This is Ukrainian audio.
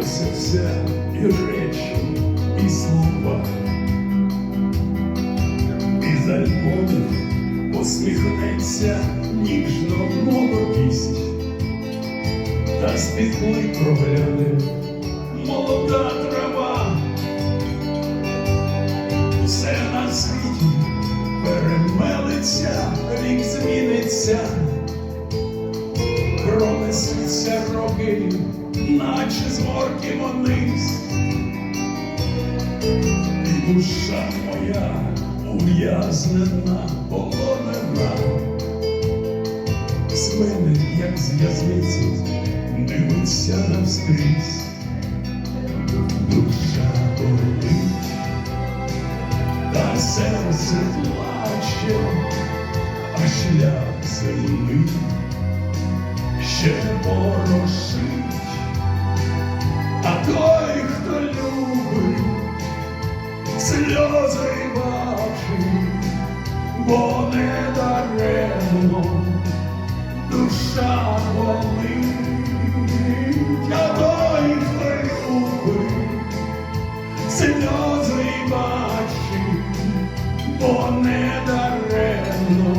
Просяться і речі, і слова, і Із альбомів посміхнеться ніжно молодість, та світлий прогляне молода трава, все на світі перемелиться, рік зміниться. Пронесуться наче зморки вниз. І душа моя ув'язнена, полонена, з мене, як з дивиться навскрізь, душа болить, та серце плаче, а шлях земний ще порошить, а той, хто любить сльози бачить, бо не даремно душа болить, а той, хто любить, сльози бачить, бо не даремно